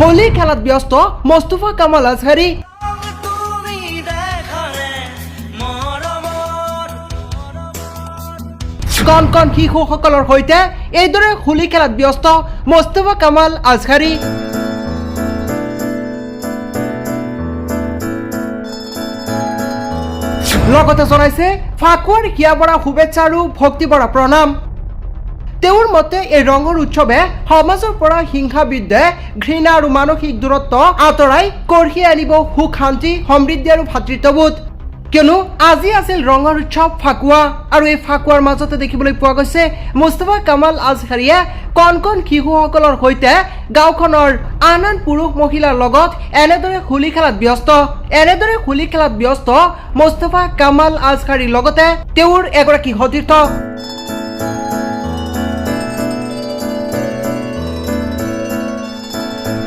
হোলী খেলাত ব্যস্ত, মোস্তফা কামাল মৰমৰ কণ কণ শিশুসকলৰ সৈতে এইদৰে হোলী খেলাত ব্যস্ত, মোস্তফা কামাল আজহাৰী লগতে জনাইছে, ফাকুৱাৰ হিয়া বৰা শুভেচ্ছা আৰু ভক্তি বৰা প্ৰণাম। তেওঁৰ মতে, এই ৰঙৰ উৎসৱে সমাজৰ পৰা হিংসা ঘৃণা আৰু মানসিক দূৰত্ব আঁতৰাই কঢ়িয়াই আনিব সুখ, শান্তি, সমৃদ্ধি আৰু ভাতৃত্ববোধ। কিয়নো আজি আছিল ৰঙৰ উৎসৱ ফাকুৱা আৰু এই ফাকুৱাৰ মাজতে দেখিবলৈ পোৱা গৈছে মুস্তফা কামাল আজহাৰীয়ে কণ কণ শিশুসকলৰ সৈতে গাঁওখনৰ আন আন পুৰুষ মহিলাৰ লগত এনেদৰে হোলী খেলাত ব্যস্ত। এনেদৰে হোলী খেলাত ব্যস্ত মুস্তফা কামাল আজহাৰীৰ লগতে তেওঁৰ এগৰাকী সতীৰ্থ।